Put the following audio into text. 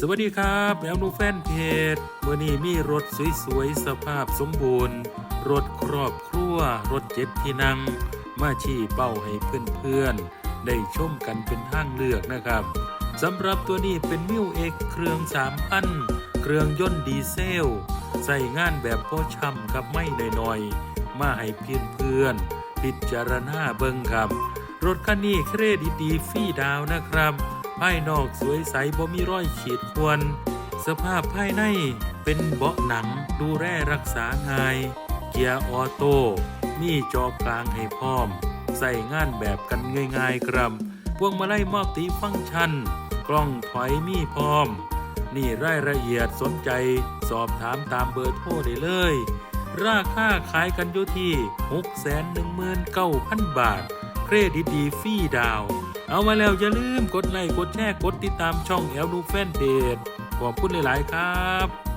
สวัสดีครับแอลนูแฟนเพจเมื่อนี้มีรถสวยๆ สภาพสมบูรณ์ รถครอบครัว รถเจ็ดที่นั่ง มาชี้เป้าให้เพื่อนๆ ได้ชมกันเป็นทางเลือกนะครับสำหรับตัวนี้เป็นมิวเอกเครื่อง3,000เครื่องยนต์ดีเซล ใส่งานแบบพ่อช่ำครับไม่หน่อยๆ มาให้เพื่อนเพื่อนๆพิจารณาเบิ่งครับ รถคันนี้เครดิตดีฟรีดาวนะครับ ภายนอกสวยใสบ่มีรอยขีดข่วน สภาพภายในเป็นเบาะหนังดูแลรักษาง่าย เกียร์ออโต้มีจอกลางให้พร้อม ใส่งานแบบกันง่ายๆครับพวงมาลัยมัลติฟังก์ชัน กล้องถอยมีพร้อม นี่รายละเอียดสนใจสอบถามตามเบอร์โทรได้เลย ราคาขายกันอยู่ที่619,000 บาท เครดิตดีฟรีดาว เอามาแล้วอย่าลืมกดไลค์กดแชร์กดติดตามช่องแอลดูแฟนเพจขอบคุณหลาย ๆ ครับ